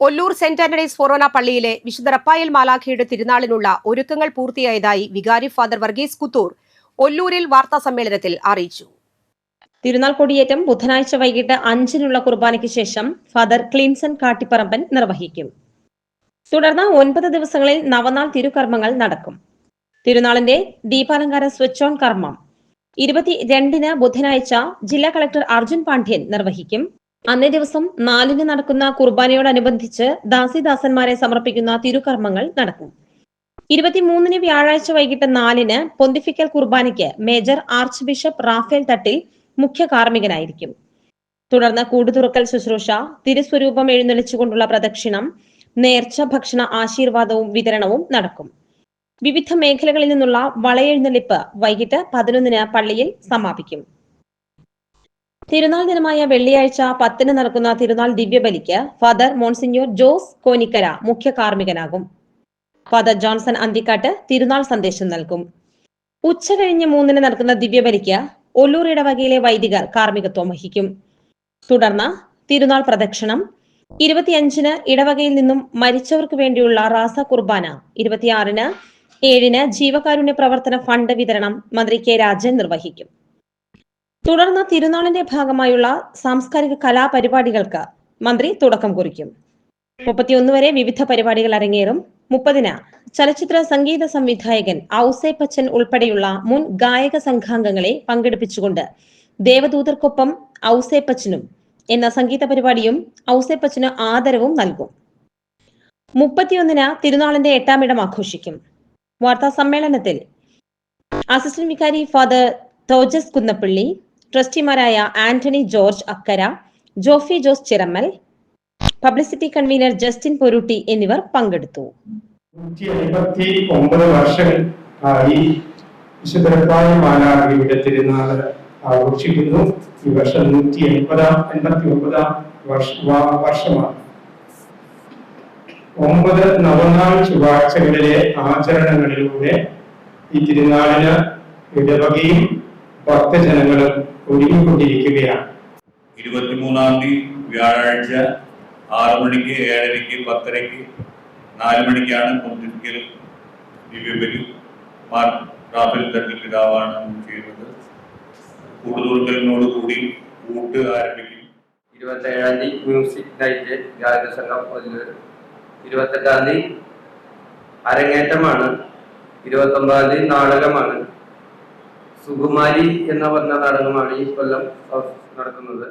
Ollur saint Antony's ഫൊറോന പള്ളിയിലെ വിശുദ്ധ റപ്പായൽ മാലാഖയുടെ തിരുനാളിനുള്ള ഒരുക്കങ്ങൾ പൂർത്തിയായതായി വികാരി ഫാദർ വർഗീസ് കുത്തൂർ ഒല്ലൂരിൽ വാർത്താ സമ്മേളനത്തിൽ അറിയിച്ചു. തിരുനാൾ കൊടിയേറ്റം ബുധനാഴ്ച വൈകിട്ട് അഞ്ചിനുള്ള കുർബാനയ്ക്ക് ശേഷം ഫാദർ ക്ലിൻസൺ കാട്ടിപ്പറമ്പൻ നിർവഹിക്കും. തുടർന്ന് ഒൻപത് ദിവസങ്ങളിൽ നവനാൾ തിരുകർമ്മങ്ങൾ നടക്കും. തിരുനാളിന്റെ ദീപാലങ്കാര സ്വിച്ച് ഓൺ കർമ്മം. ഇരുപത്തി രണ്ടിന് ബുധനാഴ്ച ജില്ലാ കളക്ടർ അർജുൻ പാണ്ഡ്യൻ നിർവഹിക്കും. അന്നേ ദിവസം നാലിന് നടക്കുന്ന കുർബാനയോടനുബന്ധിച്ച് ദാസിദാസന്മാരെ സമർപ്പിക്കുന്ന തിരുകർമ്മങ്ങൾ നടക്കും. ഇരുപത്തിമൂന്നിന് വ്യാഴാഴ്ച വൈകിട്ട് നാലിന് പൊന്തിഫിക്കൽ കുർബാനയ്ക്ക് major archbishop Rafale Thattil മുഖ്യ കാർമ്മികനായിരിക്കും. തുടർന്ന് കൂടുതുറക്കൽ ശുശ്രൂഷ തിരുസ്വരൂപം എഴുന്നള്ളിച്ചുകൊണ്ടുള്ള പ്രദക്ഷിണം നേർച്ച ഭക്ഷണ ആശീർവാദവും വിതരണവും നടക്കും. വിവിധ മേഖലകളിൽ നിന്നുള്ള വളയെഴുന്നള്ളിപ്പ് വൈകിട്ട് പതിനൊന്നിന് പള്ളിയിൽ സമാപിക്കും. തിരുനാൾ ദിനമായ വെള്ളിയാഴ്ച പത്തിന് നടക്കുന്ന തിരുനാൾ ദിവ്യബലിക്ക് ഫാദർ മോൺസിഞ്ഞോർ ജോസ് കോനിക്കര മുഖ്യ കാർമ്മികനാകും. ഫാദർ ജോൺസൺ അന്തിക്കാട്ട് തിരുനാൾ സന്ദേശം നൽകും. ഉച്ച കഴിഞ്ഞ് മൂന്നിന് നടക്കുന്ന ദിവ്യബലിക്ക് ഒല്ലൂർ ഇടവകയിലെ വൈദികർ കാർമ്മികത്വം വഹിക്കും. തുടർന്ന് തിരുനാൾ പ്രദക്ഷിണം. ഇരുപത്തിയഞ്ചിന് ഇടവകയിൽ നിന്നും മരിച്ചവർക്ക് വേണ്ടിയുള്ള റാസ കുർബാന. ഇരുപത്തിയാറിന് ഏഴിന് ജീവകാരുണ്യ പ്രവർത്തന ഫണ്ട് വിതരണം മന്ത്രി കെ രാജൻ നിർവഹിക്കും. തുടർന്ന് തിരുനാളിന്റെ ഭാഗമായുള്ള സാംസ്കാരിക കലാപരിപാടികൾക്ക് മന്ത്രി തുടക്കം കുറിക്കും. മുപ്പത്തിയൊന്ന് വരെ വിവിധ പരിപാടികൾ അരങ്ങേറും. മുപ്പതിന് ചലച്ചിത്ര സംഗീത സംവിധായകൻ ഔസേപ്പച്ചൻ ഉൾപ്പെടെയുള്ള മുൻ ഗായക സംഘാംഗങ്ങളെ പങ്കെടുപ്പിച്ചുകൊണ്ട് ദേവദൂതർക്കൊപ്പം ഔസേപ്പച്ചനും എന്ന സംഗീത പരിപാടിയും ഔസേപ്പച്ചന് ആദരവും നൽകും. മുപ്പത്തിയൊന്നിന് തിരുനാളിന്റെ എട്ടാമിടം ആഘോഷിക്കും. വാർത്താ സമ്മേളനത്തിൽ അസിസ്റ്റന്റ് വികാരി father Thojas Kunnappally ട്രസ്റ്റിമാരായ Antony George Akkara Jofi Jose Chirammal publicity convener Justin Porutti എന്നിവർ പങ്കെടുത്തു. വർഷം ആയി വിശുദ്ധരപ്പായ മാലാഖയുടെ തിരുനാൾ ആഘോഷിക്കുന്നു. ഈ വർഷം നൂറ്റി എൺപതാം എൺപത്തി ഒമ്പതാം വർഷ വർഷമാണ്. ഒമ്പത് നവനാൾ ചൊവ്വാഴ്ചകളിലെ ആചരണങ്ങളിലൂടെ ഈ തിരുനാളിന് ഇടവകയും ഭക്തജനങ്ങളും ഒരുങ്ങിക്കൊണ്ടിരിക്കുകയാണ്. ഇരുപത്തിമൂന്നാം തീയതി വ്യാഴാഴ്ച ആറു മണിക്ക് ഏഴരയ്ക്ക് പത്തരയ്ക്ക് നാല് മണിക്കാണ് പൊന്തിക്കൽ ദിവ്യബലി. മാർ റാഫേൽ തട്ടിൽ പിതാവാണ് ചെയ്യുന്നത്. കൂടുതൽ കൂടി കൂട്ട് ആരംഭിക്കും. ഇരുപത്തേഴാം തീയതി മ്യൂസിക് നൈറ്റ് ഗായകസംഘം അതിൽ ഇരുപത്തെട്ടാം തീയതി അരങ്ങേറ്റമാണ്. ഇരുപത്തൊമ്പതാം തീയതി നാടകമാണ്. സുകുമാരി എന്ന പറഞ്ഞ നാടകമാണ് ഈ കൊല്ലം നടക്കുന്നത്.